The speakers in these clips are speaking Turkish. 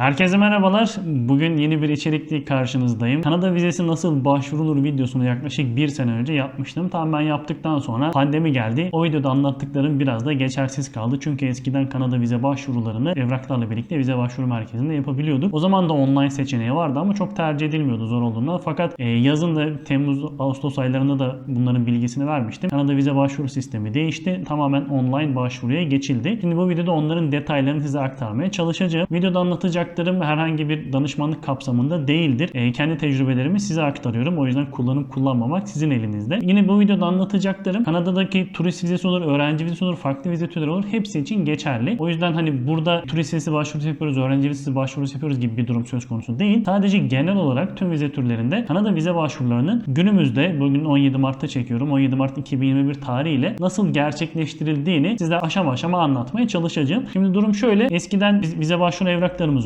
Herkese merhabalar. Bugün yeni bir içerikli karşınızdayım. Kanada vizesi nasıl başvurulur videosunu yaklaşık bir sene önce yapmıştım. Tam ben yaptıktan sonra pandemi geldi. O videoda anlattıklarım biraz da geçersiz kaldı. Çünkü eskiden Kanada vize başvurularını evraklarla birlikte vize başvuru merkezinde yapabiliyorduk. O zaman da online seçeneği vardı ama çok tercih edilmiyordu zor olduğundan. Fakat e, yazın da Temmuz, Ağustos aylarında da bunların bilgisini vermiştim. Kanada vize başvuru sistemi değişti. Tamamen online başvuruya geçildi. Şimdi bu videoda onların detaylarını size aktarmaya çalışacağım. Videoda anlatacaklarım herhangi bir danışmanlık kapsamında değildir. E, kendi tecrübelerimi size aktarıyorum. O yüzden kullanıp kullanmamak sizin elinizde. Yine bu videoda anlatacaklarım Kanada'daki turist vizesi olur, öğrenci vizesi olur, farklı vize türleri olur. Hepsi için geçerli. O yüzden hani burada turist vizesi başvurusu yapıyoruz, öğrenci vizesi başvurusu yapıyoruz gibi bir durum söz konusu değil. Sadece genel olarak tüm vize türlerinde Kanada vize başvurularının günümüzde bugün 17 Mart'ta çekiyorum. 17 Mart 2021 tarihiyle nasıl gerçekleştirildiğini size aşama aşama anlatmaya çalışacağım. Şimdi durum şöyle. Eskiden vize başvuru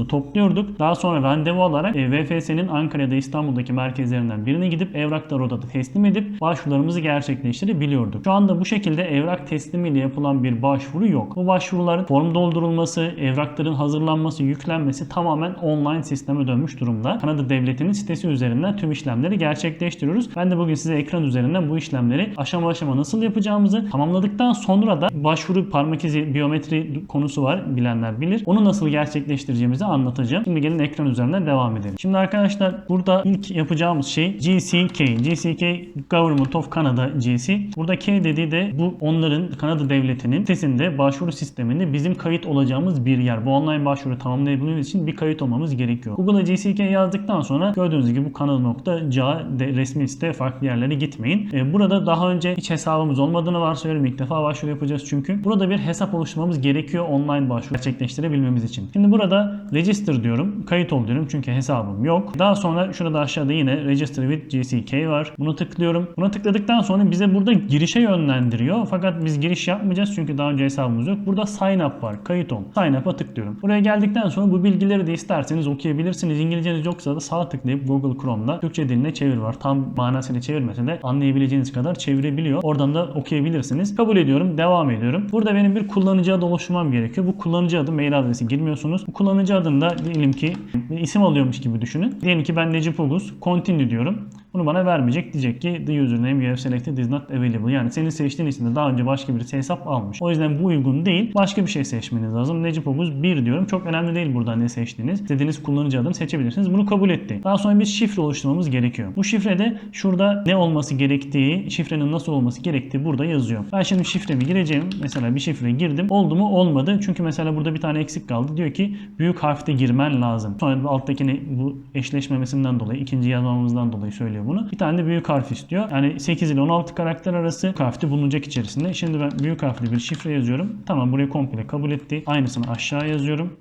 evraklarımızı topluyorduk. Daha sonra randevu alarak e, VFS'nin Ankara ya da İstanbul'daki merkezlerinden birine gidip evrakları odada teslim edip başvurularımızı gerçekleştirebiliyorduk. Şu anda bu şekilde evrak teslimiyle yapılan bir başvuru yok. Bu başvuruların form doldurulması, evrakların hazırlanması, yüklenmesi tamamen online sisteme dönmüş durumda. Kanada Devleti'nin sitesi üzerinden tüm işlemleri gerçekleştiriyoruz. Ben de bugün size ekran üzerinden bu işlemleri aşama aşama nasıl yapacağımızı tamamladıktan sonra da başvuru parmak izi biyometri konusu var bilenler bilir. Onu nasıl gerçekleştireceğimizi anlatacağım. Şimdi gelin ekran üzerinden devam edelim. Şimdi arkadaşlar burada ilk yapacağımız şey GCK. GCK Government of Canada GC. Burada K dediği de bu onların Kanada Devleti'nin sitesinde başvuru sisteminde bizim kayıt olacağımız bir yer. Bu online başvuru tamamlayabilmemiz için bir kayıt olmamız gerekiyor. Google'a GCK yazdıktan sonra gördüğünüz gibi bu kanal.ca resmi site farklı yerlere gitmeyin. Ee, Burada daha önce hiç hesabımız olmadığını varsayıyorum. İlk defa başvuru yapacağız çünkü. Burada bir hesap oluşturmamız gerekiyor online başvuru gerçekleştirebilmemiz için. Şimdi burada register diyorum. Kayıt ol diyorum çünkü hesabım yok. Daha sonra şurada aşağıda yine register with GCK var. Bunu tıklıyorum. Buna tıkladıktan sonra bize burada girişe yönlendiriyor. Fakat biz giriş yapmayacağız çünkü daha önce hesabımız yok. Burada sign up var. Kayıt ol. Sign up'a tıklıyorum. Buraya geldikten sonra bu bilgileri de isterseniz okuyabilirsiniz. İngilizceniz yoksa da sağ tıklayıp Google Chrome'da Türkçe diline çevir var. Tam manasını çevirmese de anlayabileceğiniz kadar çevirebiliyor. Oradan da okuyabilirsiniz. Kabul ediyorum. Devam ediyorum. Burada benim bir kullanıcı adı oluşturmam gerekiyor. Bu kullanıcı adı mail adresi girmiyorsunuz. Bu kullanıcı adında diyelim ki isim alıyormuş gibi düşünün. Diyelim ki ben Necip Oguz. Continue diyorum. Bunu bana vermeyecek. Diyecek ki the username you have selected is not available. Yani senin seçtiğin isimde daha önce başka birisi hesap almış. O yüzden bu uygun değil. Başka bir şey seçmeniz lazım. Necip Oguz 1 diyorum. Çok önemli değil burada ne seçtiğiniz. İstediğiniz kullanıcı adını seçebilirsiniz. Bunu kabul etti. Daha sonra bir şifre oluşturmamız gerekiyor. Bu şifrede şurada ne olması gerektiği, şifrenin nasıl olması gerektiği burada yazıyor. Ben şimdi şifremi gireceğim. Mesela bir şifre girdim. Oldu mu? Olmadı. Çünkü mesela burada bir tane eksik kaldı. Diyor ki büyük harfte girmen lazım. Sonra alttakini bu eşleşmemesinden dolayı, ikinci yazmamızdan dolayı söylüyor bunu. Bir tane de büyük harf istiyor. Yani 8 ile 16 karakter arası büyük bulunacak içerisinde. Şimdi ben büyük harfli bir şifre yazıyorum. Tamam burayı komple kabul etti. Aynısını aşağı yazıyorum.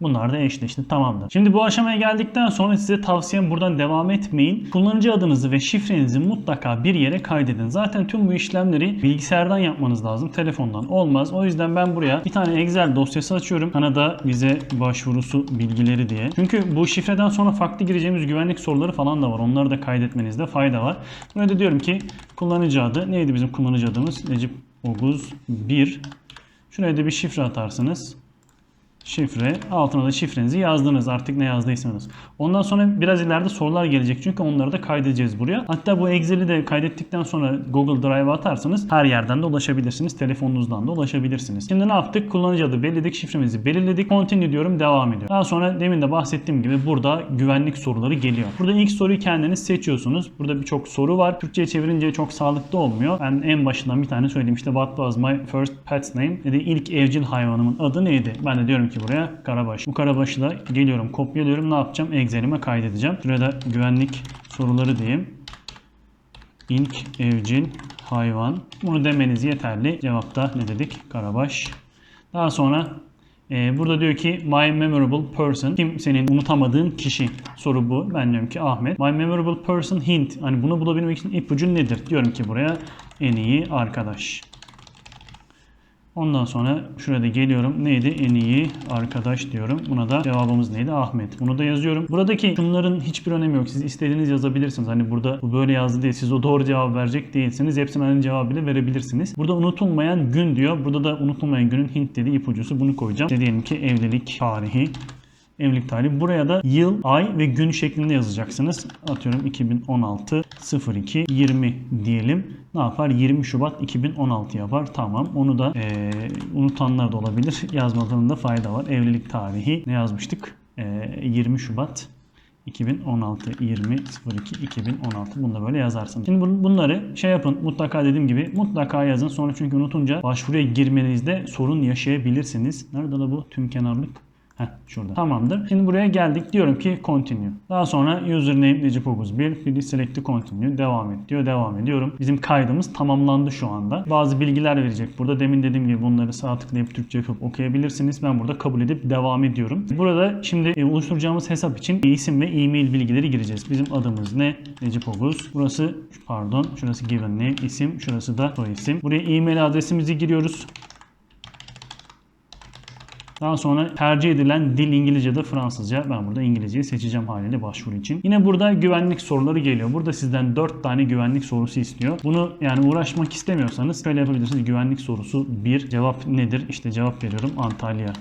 Bunlar da eşleşti. Tamamdır. Şimdi bu aşamaya geldikten sonra size tavsiyem buradan devam etmeyin. Kullanıcı adınızı ve şifrenizi mutlaka bir yere kaydedin. Zaten tüm bu işlemleri bilgisayardan yapmanız lazım. Telefondan olmaz. O yüzden ben buraya bir tane Excel dosyası açıyorum. Kanada vize başvurusu bilgileri diye. Çünkü bu şifreden sonra farklı gireceğimiz güvenlik soruları falan da var. Onları da kaydetmenizde fayda var. Buraya da diyorum ki kullanıcı adı. Neydi bizim kullanıcı adımız? Necip Oguz 1. Şuraya da bir şifre atarsınız şifre. Altına da şifrenizi yazdınız artık ne yazdıysanız. Ondan sonra biraz ileride sorular gelecek çünkü onları da kaydedeceğiz buraya. Hatta bu Excel'i de kaydettikten sonra Google Drive'a atarsanız her yerden de ulaşabilirsiniz. Telefonunuzdan da ulaşabilirsiniz. Şimdi ne yaptık? Kullanıcı adı belirledik, şifremizi belirledik. Continue diyorum, devam ediyor. Daha sonra demin de bahsettiğim gibi burada güvenlik soruları geliyor. Burada ilk soruyu kendiniz seçiyorsunuz. Burada birçok soru var. Türkçe'ye çevirince çok sağlıklı olmuyor. Ben en başından bir tane söyleyeyim. İşte what was my first pet's name? Dedi ilk evcil hayvanımın adı neydi? Ben de diyorum ki buraya Karabaş. Bu Karabaş'ı da geliyorum kopyalıyorum. Ne yapacağım? Excel'ime kaydedeceğim. Şuraya da güvenlik soruları diyeyim. İlk evcil hayvan. Bunu demeniz yeterli. Cevapta ne dedik? Karabaş. Daha sonra e, burada diyor ki My memorable person. Kim senin unutamadığın kişi? Soru bu. Ben diyorum ki Ahmet. My memorable person hint. Hani bunu bulabilmek için ipucu nedir? Diyorum ki buraya en iyi arkadaş. Ondan sonra şurada geliyorum. Neydi? En iyi arkadaş diyorum. Buna da cevabımız neydi? Ahmet. Bunu da yazıyorum. Buradaki şunların hiçbir önemi yok. Siz istediğiniz yazabilirsiniz. Hani burada bu böyle yazdı diye siz o doğru cevap verecek değilsiniz. Hepsinin aynı cevabı bile verebilirsiniz. Burada unutulmayan gün diyor. Burada da unutulmayan günün Hint dediği ipucusu. Bunu koyacağım. İşte diyelim ki evlilik tarihi evlilik tarihi. Buraya da yıl, ay ve gün şeklinde yazacaksınız. Atıyorum 2016 02 20 diyelim. Ne yapar? 20 Şubat 2016 yapar. Tamam. Onu da eee, unutanlar da olabilir. Yazmalarında fayda var. Evlilik tarihi ne yazmıştık? Eee, 20 Şubat 2016 20 02 2016 bunu da böyle yazarsınız. Şimdi bun- bunları şey yapın mutlaka dediğim gibi mutlaka yazın. Sonra çünkü unutunca başvuruya girmenizde sorun yaşayabilirsiniz. Nerede la bu tüm kenarlık? Heh, şurada. Tamamdır. Şimdi buraya geldik. Diyorum ki continue. Daha sonra username Necip Oguz 1. Please select continue. Devam et diyor. Devam ediyorum. Bizim kaydımız tamamlandı şu anda. Bazı bilgiler verecek burada. Demin dediğim gibi bunları sağ tıklayıp Türkçe yapıp okuyabilirsiniz. Ben burada kabul edip devam ediyorum. Burada şimdi e, oluşturacağımız hesap için isim ve e-mail bilgileri gireceğiz. Bizim adımız ne? Necip Oguz. Burası pardon. Şurası given name isim. Şurası da soy isim. Buraya e-mail adresimizi giriyoruz. Daha sonra tercih edilen dil İngilizce de Fransızca. Ben burada İngilizceyi seçeceğim haliyle başvuru için. Yine burada güvenlik soruları geliyor. Burada sizden 4 tane güvenlik sorusu istiyor. Bunu yani uğraşmak istemiyorsanız şöyle yapabilirsiniz. Güvenlik sorusu 1. Cevap nedir? İşte cevap veriyorum. Antalya.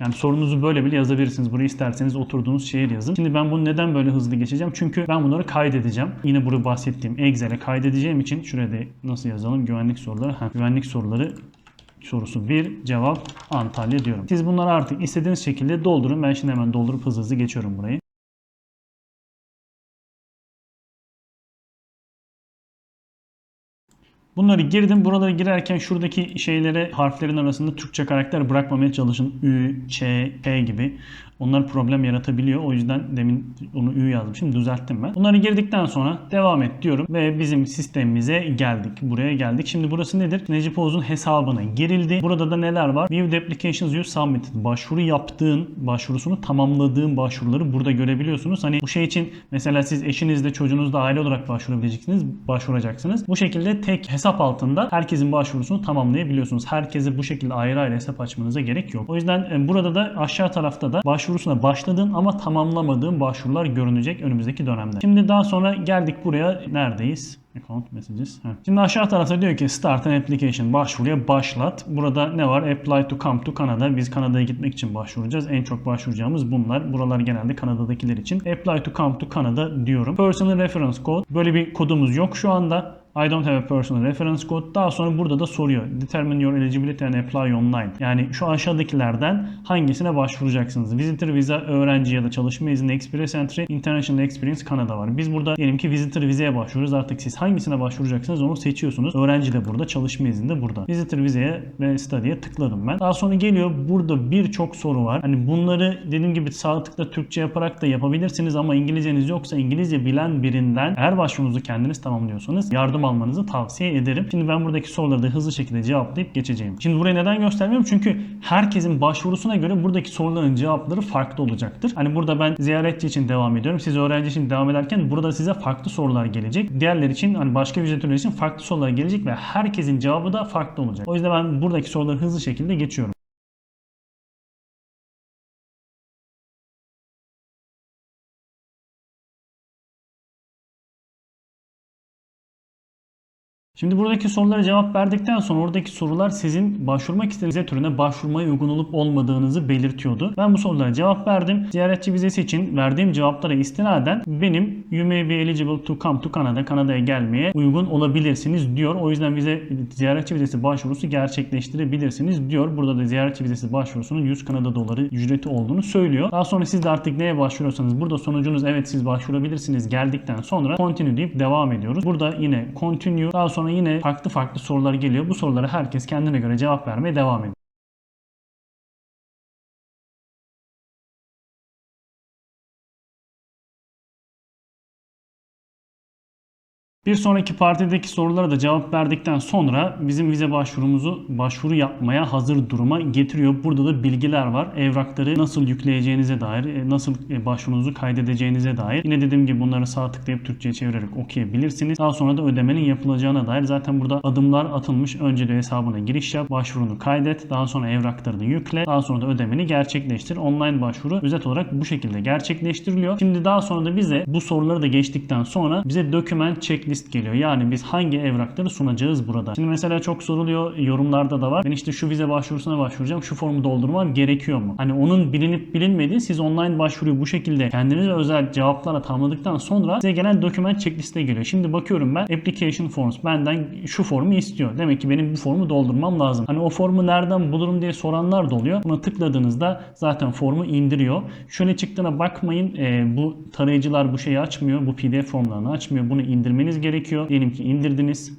Yani sorunuzu böyle bile yazabilirsiniz. Buraya isterseniz oturduğunuz şehir yazın. Şimdi ben bunu neden böyle hızlı geçeceğim? Çünkü ben bunları kaydedeceğim. Yine burada bahsettiğim Excel'e kaydedeceğim için şurada nasıl yazalım? Güvenlik soruları. Ha, güvenlik soruları sorusu 1 cevap Antalya diyorum. Siz bunları artık istediğiniz şekilde doldurun. Ben şimdi hemen doldurup hızlı hızlı geçiyorum burayı. Bunları girdim. Buralara girerken şuradaki şeylere harflerin arasında Türkçe karakter bırakmamaya çalışın. Ü, Ç, P gibi. Onlar problem yaratabiliyor. O yüzden demin onu Ü yazmışım. Düzelttim ben. Bunları girdikten sonra devam et diyorum. Ve bizim sistemimize geldik. Buraya geldik. Şimdi burası nedir? Necip Oğuz'un hesabına girildi. Burada da neler var? View the applications you submitted. Başvuru yaptığın, başvurusunu tamamladığın başvuruları burada görebiliyorsunuz. Hani bu şey için mesela siz eşinizle çocuğunuzla aile olarak başvurabileceksiniz. Başvuracaksınız. Bu şekilde tek hesap altında herkesin başvurusunu tamamlayabiliyorsunuz. Herkese bu şekilde ayrı ayrı hesap açmanıza gerek yok. O yüzden e, burada da aşağı tarafta da başvurusuna başladığın ama tamamlamadığın başvurular görünecek önümüzdeki dönemde. Şimdi daha sonra geldik buraya. Neredeyiz? Account messages. Heh. Şimdi aşağı tarafta diyor ki start an application başvuruya başlat. Burada ne var? Apply to come to Canada. Biz Kanada'ya gitmek için başvuracağız. En çok başvuracağımız bunlar. Buralar genelde Kanada'dakiler için. Apply to come to Canada diyorum. Personal reference code. Böyle bir kodumuz yok şu anda. I don't have a personal reference code. Daha sonra burada da soruyor. Determine your eligibility and apply online. Yani şu aşağıdakilerden hangisine başvuracaksınız? Visitor visa, öğrenci ya da çalışma izni, Express Entry, International Experience Kanada var. Biz burada diyelim ki Visitor vizeye başvuruyoruz. Artık siz hangisine başvuracaksınız onu seçiyorsunuz. Öğrenci de burada, çalışma izni de burada. Visitor vizeye ve study'ye tıkladım ben. Daha sonra geliyor burada birçok soru var. Hani bunları dediğim gibi sağ tıkla Türkçe yaparak da yapabilirsiniz ama İngilizceniz yoksa İngilizce bilen birinden eğer başvurunuzu kendiniz tamamlıyorsanız yardım almanızı tavsiye ederim. Şimdi ben buradaki soruları da hızlı şekilde cevaplayıp geçeceğim. Şimdi burayı neden göstermiyorum? Çünkü herkesin başvurusuna göre buradaki soruların cevapları farklı olacaktır. Hani burada ben ziyaretçi için devam ediyorum. Siz öğrenci için devam ederken burada size farklı sorular gelecek. Diğerler için hani başka vizitörler için farklı sorular gelecek ve herkesin cevabı da farklı olacak. O yüzden ben buradaki soruları hızlı şekilde geçiyorum. Şimdi buradaki sorulara cevap verdikten sonra oradaki sorular sizin başvurmak istediğiniz vize türüne başvurmaya uygun olup olmadığınızı belirtiyordu. Ben bu sorulara cevap verdim. Ziyaretçi vizesi için verdiğim cevaplara istinaden benim you may be eligible to come to Canada, Kanada'ya gelmeye uygun olabilirsiniz diyor. O yüzden vize ziyaretçi vizesi başvurusu gerçekleştirebilirsiniz diyor. Burada da ziyaretçi vizesi başvurusunun 100 Kanada doları ücreti olduğunu söylüyor. Daha sonra siz de artık neye başvuruyorsanız burada sonucunuz evet siz başvurabilirsiniz geldikten sonra continue deyip devam ediyoruz. Burada yine continue daha sonra yine farklı farklı sorular geliyor. Bu sorulara herkes kendine göre cevap vermeye devam ediyor. Bir sonraki partideki sorulara da cevap verdikten sonra bizim vize başvurumuzu başvuru yapmaya hazır duruma getiriyor. Burada da bilgiler var. Evrakları nasıl yükleyeceğinize dair, e, nasıl e, başvurunuzu kaydedeceğinize dair. Yine dediğim gibi bunları sağ tıklayıp Türkçe'ye çevirerek okuyabilirsiniz. Daha sonra da ödemenin yapılacağına dair zaten burada adımlar atılmış. Önce de hesabına giriş yap, başvurunu kaydet, daha sonra evraklarını yükle, daha sonra da ödemeni gerçekleştir. Online başvuru özet olarak bu şekilde gerçekleştiriliyor. Şimdi daha sonra da bize bu soruları da geçtikten sonra bize doküman çekme checklist geliyor. Yani biz hangi evrakları sunacağız burada. Şimdi mesela çok soruluyor yorumlarda da var. Ben işte şu vize başvurusuna başvuracağım. Şu formu doldurmam gerekiyor mu? Hani onun bilinip bilinmediği siz online başvuruyu bu şekilde kendinize özel cevaplarla tamamladıktan sonra size gelen doküman checkliste geliyor. Şimdi bakıyorum ben application forms benden şu formu istiyor. Demek ki benim bu formu doldurmam lazım. Hani o formu nereden bulurum diye soranlar da oluyor. Buna tıkladığınızda zaten formu indiriyor. Şöyle çıktığına bakmayın. Ee, bu tarayıcılar bu şeyi açmıyor. Bu pdf formlarını açmıyor. Bunu indirmeniz gerekiyor. Diyelim ki indirdiniz.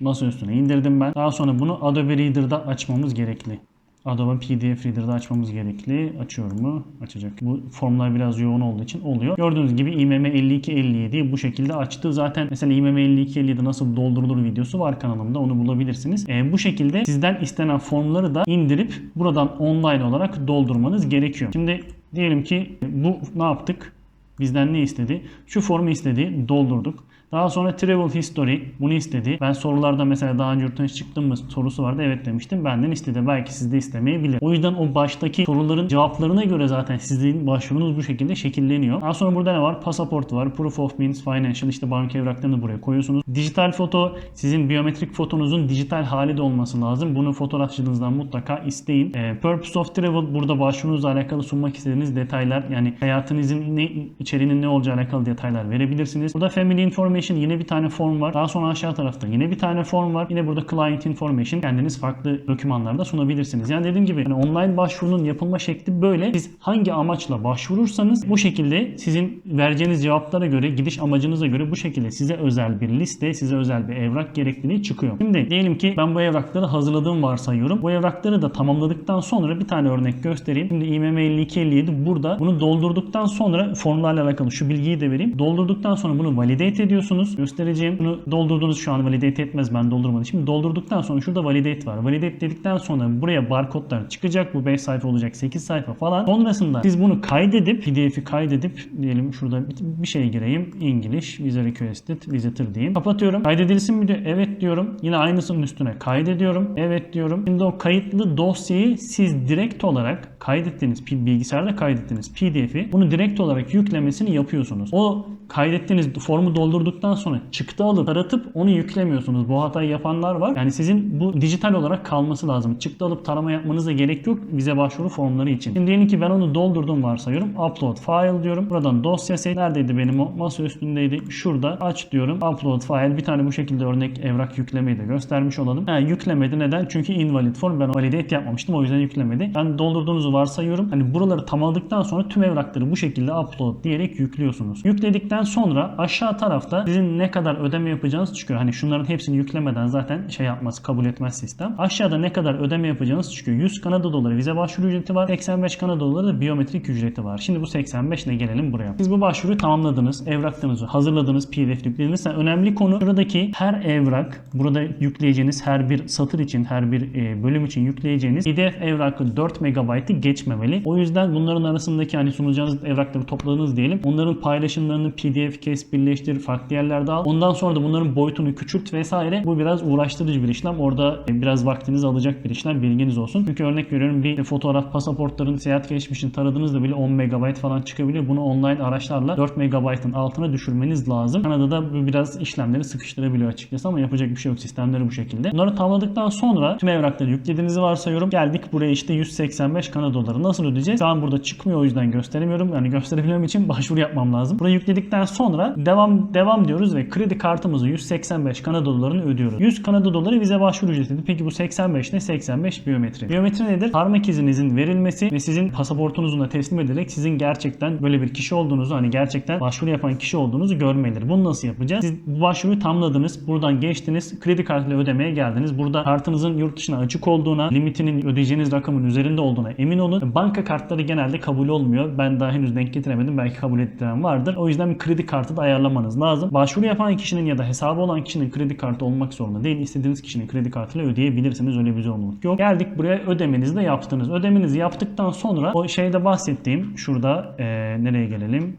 Masa üstüne indirdim ben. Daha sonra bunu Adobe Reader'da açmamız gerekli. Adobe PDF Reader'da açmamız gerekli. Açıyor mu? Açacak. Bu formlar biraz yoğun olduğu için oluyor. Gördüğünüz gibi IMM 5257 bu şekilde açtı. Zaten mesela IMM 5257 nasıl doldurulur videosu var kanalımda. Onu bulabilirsiniz. E, bu şekilde sizden istenen formları da indirip buradan online olarak doldurmanız gerekiyor. Şimdi diyelim ki bu ne yaptık? Bizden ne istedi? Şu formu istedi. Doldurduk. Daha sonra travel history bunu istedi. Ben sorularda mesela daha önce yurt dışına çıktım mı sorusu vardı. Evet demiştim. Benden istedi. Belki siz de istemeyebilir. O yüzden o baştaki soruların cevaplarına göre zaten sizin başvurunuz bu şekilde şekilleniyor. Daha sonra burada ne var? Pasaport var. Proof of means financial işte banka evraklarını buraya koyuyorsunuz. Dijital foto sizin biyometrik fotonuzun dijital hali de olması lazım. Bunu fotoğrafçınızdan mutlaka isteyin. E, purpose of travel burada başvurunuzla alakalı sunmak istediğiniz detaylar yani hayatınızın ne içeriğinin ne olacağı alakalı detaylar verebilirsiniz. Burada family information yine bir tane form var. Daha sonra aşağı tarafta yine bir tane form var. Yine burada client information kendiniz farklı dokümanlarda sunabilirsiniz. Yani dediğim gibi yani online başvurunun yapılma şekli böyle. Siz hangi amaçla başvurursanız bu şekilde sizin vereceğiniz cevaplara göre gidiş amacınıza göre bu şekilde size özel bir liste, size özel bir evrak gerekliliği çıkıyor. Şimdi diyelim ki ben bu evrakları hazırladığım varsayıyorum. Bu evrakları da tamamladıktan sonra bir tane örnek göstereyim. Şimdi IMM 5257 burada. Bunu doldurduktan sonra formlarla alakalı şu bilgiyi de vereyim. Doldurduktan sonra bunu validate ediyorsunuz. Göstereceğim. Bunu doldurdunuz şu an validate etmez ben doldurmadım. Şimdi doldurduktan sonra şurada validate var. Validate dedikten sonra buraya barkodlar çıkacak. Bu 5 sayfa olacak 8 sayfa falan. Sonrasında siz bunu kaydedip pdf'i kaydedip diyelim şurada bir şey gireyim. English Visa Requested Visitor diyeyim. Kapatıyorum. Kaydedilsin mi diyor. Evet diyorum. Yine aynısının üstüne kaydediyorum. Evet diyorum. Şimdi o kayıtlı dosyayı siz direkt olarak kaydettiğiniz bilgisayarda kaydettiğiniz pdf'i bunu direkt olarak yüklemesini yapıyorsunuz. O kaydettiğiniz formu doldurduktan sonra çıktı alıp taratıp onu yüklemiyorsunuz. Bu hatayı yapanlar var. Yani sizin bu dijital olarak kalması lazım. Çıktı alıp tarama yapmanıza gerek yok vize başvuru formları için. Şimdi diyelim ki ben onu doldurdum varsayıyorum. Upload file diyorum. Buradan dosya seç. Neredeydi benim o? Masa üstündeydi. Şurada aç diyorum. Upload file. Bir tane bu şekilde örnek evrak yüklemeyi de göstermiş olalım. Yani yüklemedi. Neden? Çünkü invalid form. Ben validate yapmamıştım. O yüzden yüklemedi. Ben doldurduğunuzu varsayıyorum. Hani buraları tamamladıktan sonra tüm evrakları bu şekilde upload diyerek yüklüyorsunuz. Yükledikten sonra aşağı tarafta sizin ne kadar ödeme yapacağınız çıkıyor. Hani şunların hepsini yüklemeden zaten şey yapmaz, kabul etmez sistem. Aşağıda ne kadar ödeme yapacağınız çıkıyor. 100 Kanada doları vize başvuru ücreti var. 85 Kanada doları da biyometrik ücreti var. Şimdi bu 85 ile gelelim buraya. Siz bu başvuruyu tamamladınız. Evraklarınızı hazırladınız. PDF yüklediniz. Önemli konu buradaki her evrak, burada yükleyeceğiniz her bir satır için, her bir e, bölüm için yükleyeceğiniz PDF evrakı 4 MB'ı geçmemeli. O yüzden bunların arasındaki hani sunacağınız evrakları topladınız diyelim. Onların paylaşımlarını PDF kes, birleştir, farklı yerlerde al. Ondan sonra da bunların boyutunu küçült vesaire. Bu biraz uğraştırıcı bir işlem. Orada e, biraz vaktinizi alacak bir işlem. Bilginiz olsun. Çünkü örnek veriyorum bir fotoğraf, pasaportların seyahat geçmişini taradığınızda bile 10 MB falan çıkabiliyor. Bunu online araçlarla 4 MB'ın altına düşürmeniz lazım. Kanada'da bu biraz işlemleri sıkıştırabiliyor açıkçası ama yapacak bir şey yok. Sistemleri bu şekilde. Bunları tamamladıktan sonra tüm evrakları yüklediğinizi varsayıyorum. Geldik buraya işte 185 Kanada doları. Nasıl ödeyeceğiz? Şu an burada çıkmıyor o yüzden gösteremiyorum. Yani gösterebilmem için başvuru yapmam lazım. Burayı yükledikten sonra devam devam diyoruz ve kredi kartımızı 185 Kanada dolarını ödüyoruz. 100 Kanada doları vize başvuru ücreti. Peki bu 85 ne? 85 biyometri. Biyometri nedir? Parmak izinizin verilmesi ve sizin pasaportunuzun da teslim edilerek sizin gerçekten böyle bir kişi olduğunuzu hani gerçekten başvuru yapan kişi olduğunuzu görmeleri. Bunu nasıl yapacağız? Siz bu başvuruyu tamamladınız. Buradan geçtiniz. Kredi kartıyla ödemeye geldiniz. Burada kartınızın yurt dışına açık olduğuna, limitinin ödeyeceğiniz rakamın üzerinde olduğuna emin olun. Banka kartları genelde kabul olmuyor. Ben daha henüz denk getiremedim. Belki kabul ettiren vardır. O yüzden kredi kartı da ayarlamanız lazım. Başvuru yapan kişinin ya da hesabı olan kişinin kredi kartı olmak zorunda değil. İstediğiniz kişinin kredi kartıyla ödeyebilirsiniz. Öyle bir zorunluluk yok. Geldik buraya ödemenizi de yaptınız. Ödemenizi yaptıktan sonra o şeyde bahsettiğim şurada ee, nereye gelelim?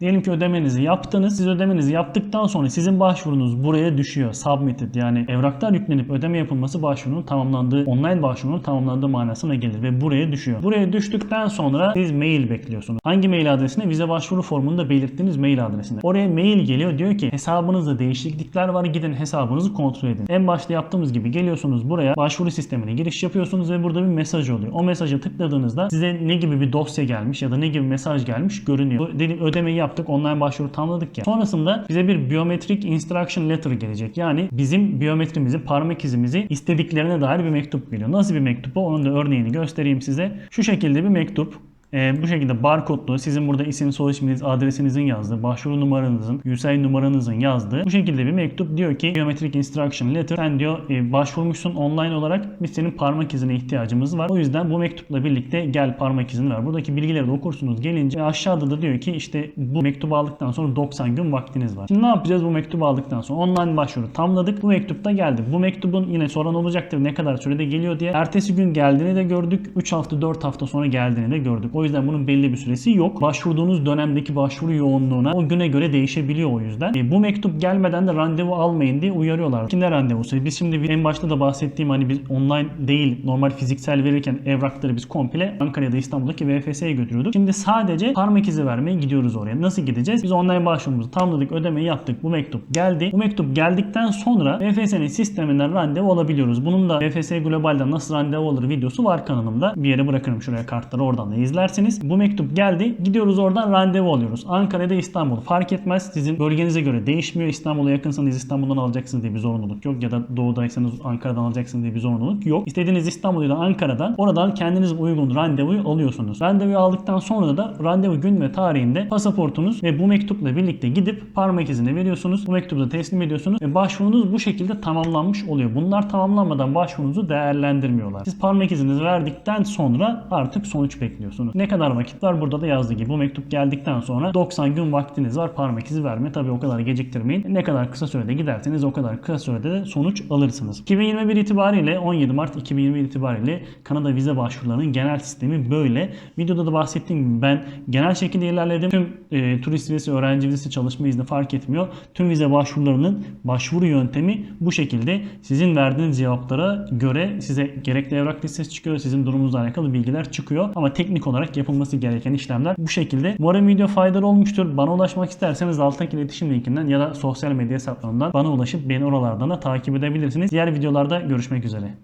Diyelim ki ödemenizi yaptınız. Siz ödemenizi yaptıktan sonra sizin başvurunuz buraya düşüyor. Submitted yani evraklar yüklenip ödeme yapılması başvurunun tamamlandığı, online başvurunun tamamlandığı manasına gelir ve buraya düşüyor. Buraya düştükten sonra siz mail bekliyorsunuz. Hangi mail adresine? Vize başvuru formunda belirttiğiniz mail adresine. Oraya mail geliyor diyor ki hesabınızda değişiklikler var gidin hesabınızı kontrol edin. En başta yaptığımız gibi geliyorsunuz buraya başvuru sistemine giriş yapıyorsunuz ve burada bir mesaj oluyor. O mesaja tıkladığınızda size ne gibi bir dosya gelmiş ya da ne gibi mesaj gelmiş görünüyor. Ödemeyi yaptık online başvuru tamamladık ya. Sonrasında bize bir biometrik instruction letter gelecek. Yani bizim biyometrimizi parmak izimizi istediklerine dair bir mektup geliyor. Nasıl bir mektup o? Onun da örneğini göstereyim size. Şu şekilde bir mektup. Ee, bu şekilde barkodlu sizin burada isim, soy isminiz, adresinizin yazdığı, başvuru numaranızın, USAID numaranızın yazdığı bu şekilde bir mektup diyor ki Biometric Instruction Letter sen diyor e, başvurmuşsun online olarak biz senin parmak izine ihtiyacımız var. O yüzden bu mektupla birlikte gel parmak izini ver. Buradaki bilgileri de okursunuz gelince aşağıda da diyor ki işte bu mektubu aldıktan sonra 90 gün vaktiniz var. Şimdi ne yapacağız bu mektubu aldıktan sonra? Online başvuru tamamladık. Bu mektup da geldi. Bu mektubun yine soran olacaktır ne kadar sürede geliyor diye. Ertesi gün geldiğini de gördük. 3 hafta 4 hafta sonra geldiğini de gördük. O yüzden bunun belli bir süresi yok. Başvurduğunuz dönemdeki başvuru yoğunluğuna o güne göre değişebiliyor o yüzden. E, bu mektup gelmeden de randevu almayın diye uyarıyorlar. Kimler randevusu? Biz şimdi en başta da bahsettiğim hani biz online değil normal fiziksel verirken evrakları biz komple Ankara ya da İstanbul'daki VFS'ye götürüyorduk. Şimdi sadece parmak izi vermeye gidiyoruz oraya. Nasıl gideceğiz? Biz online başvurumuzu tamamladık, ödemeyi yaptık. Bu mektup geldi. Bu mektup geldikten sonra VFS'nin sisteminden randevu alabiliyoruz. Bunun da VFS Global'den nasıl randevu alır videosu var kanalımda. Bir yere bırakırım şuraya kartları oradan da izlersiniz. Bu mektup geldi. Gidiyoruz oradan randevu alıyoruz. Ankara'da İstanbul fark etmez. Sizin bölgenize göre değişmiyor. İstanbul'a yakınsanız İstanbul'dan alacaksınız diye bir zorunluluk yok. Ya da doğudaysanız Ankara'dan alacaksınız diye bir zorunluluk yok. İstediğiniz İstanbul ya da Ankara'dan oradan kendiniz uygun randevuyu alıyorsunuz. Randevuyu aldıktan sonra da randevu gün ve tarihinde pasaportunuz ve bu mektupla birlikte gidip parmak izini veriyorsunuz. Bu mektubu da teslim ediyorsunuz ve başvurunuz bu şekilde tamamlanmış oluyor. Bunlar tamamlanmadan başvurunuzu değerlendirmiyorlar. Siz parmak izinizi verdikten sonra artık sonuç bekliyorsunuz. Ne kadar vakit var? Burada da yazdığı gibi bu mektup geldikten sonra 90 gün vaktiniz var parmak izi verme. Tabi o kadar geciktirmeyin. Ne kadar kısa sürede giderseniz o kadar kısa sürede de sonuç alırsınız. 2021 itibariyle 17 Mart 2021 itibariyle Kanada vize başvurularının genel sistemi böyle. Videoda da bahsettiğim gibi ben genel şekilde ilerledim. Tüm e, turist vizesi, öğrenci vizesi, çalışma izni fark etmiyor. Tüm vize başvurularının başvuru yöntemi bu şekilde. Sizin verdiğiniz cevaplara göre size gerekli evrak listesi çıkıyor. Sizin durumunuzla alakalı bilgiler çıkıyor. Ama teknik olarak yapılması gereken işlemler bu şekilde. Umarım video faydalı olmuştur. Bana ulaşmak isterseniz alttaki iletişim linkinden ya da sosyal medya hesaplarından bana ulaşıp beni oralardan da takip edebilirsiniz. Diğer videolarda görüşmek üzere.